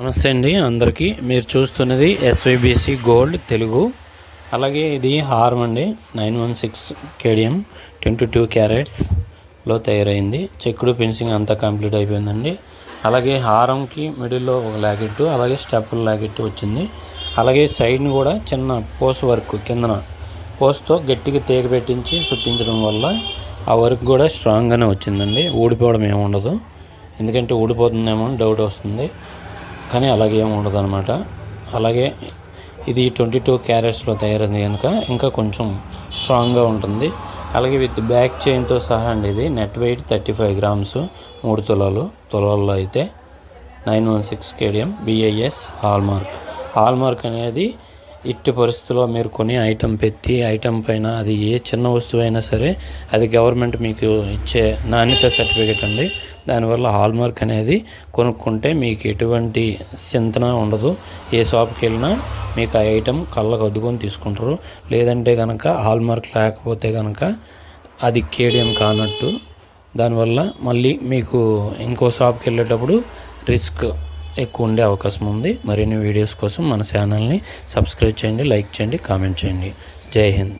నమస్తే అండి అందరికీ. మీరు చూస్తున్నది ఎస్వీబీసీ గోల్డ్ తెలుగు. అలాగే ఇది హారం అండి nine one six KDM twenty two క్యారెట్స్లో తయారైంది. చెక్కుడు ఫినిషింగ్ అంతా కంప్లీట్ అయిపోయిందండి. అలాగే హారంకి మిడిల్లో ఒక లాకెట్ అలాగే స్టెప్పుల లాకెట్ వచ్చింది. అలాగే సైడ్ని కూడా చిన్న పోస్ వర్క్ కిందన పోస్తో గట్టిగా తీగ పెట్టించి చుట్టించడం వల్ల ఆ వర్క్ కూడా స్ట్రాంగ్గానే వచ్చిందండి. ఊడిపోవడం ఏమి ఉండదు. ఎందుకంటే ఊడిపోతుందేమో అని డౌట్ వస్తుంది. కానీ అలాగే ఏమి ఉండదు అనమాట అలాగే ఇది ట్వంటీ టూ క్యారెట్స్లో తయారైంది కనుక ఇంకా కొంచెం స్ట్రాంగ్గా ఉంటుంది. అలాగే విత్ బ్యాక్ చైన్తో సహా అండి ఇది. Net weight thirty five grams. మూడు తులాలు. తులాల్లో అయితే nine one six KDM BIS hallmark. Hallmark అనేది ఇట్టి పరిస్థితుల్లో మీరు కొని ఐటెం పెట్టి ఐటెం పైన అది ఏ చిన్న వస్తువు అయినా సరే అది గవర్నమెంట్ మీకు ఇచ్చే నాణ్యత సర్టిఫికేట్ అండి. దానివల్ల హాల్మార్క్ అనేది కొనుక్కుంటే మీకు ఎటువంటి చింతన ఉండదు. ఏ షాప్కి వెళ్ళినా మీకు ఆ ఐటెం కళ్ళకు అద్దుకొని తీసుకుంటారు. లేదంటే కనుక హాల్మార్క్ లేకపోతే కనుక అది కేడియం కానట్టు. దానివల్ల మళ్ళీ మీకు ఇంకో షాప్కి వెళ్ళేటప్పుడు రిస్క్ ఎక్కువ ఉండే అవకాశం ఉంది మరిన్ని వీడియోస్ కోసం మన ఛానల్ని సబ్స్క్రైబ్ చేయండి లైక్ చేయండి కామెంట్ చేయండి. జై హింద్.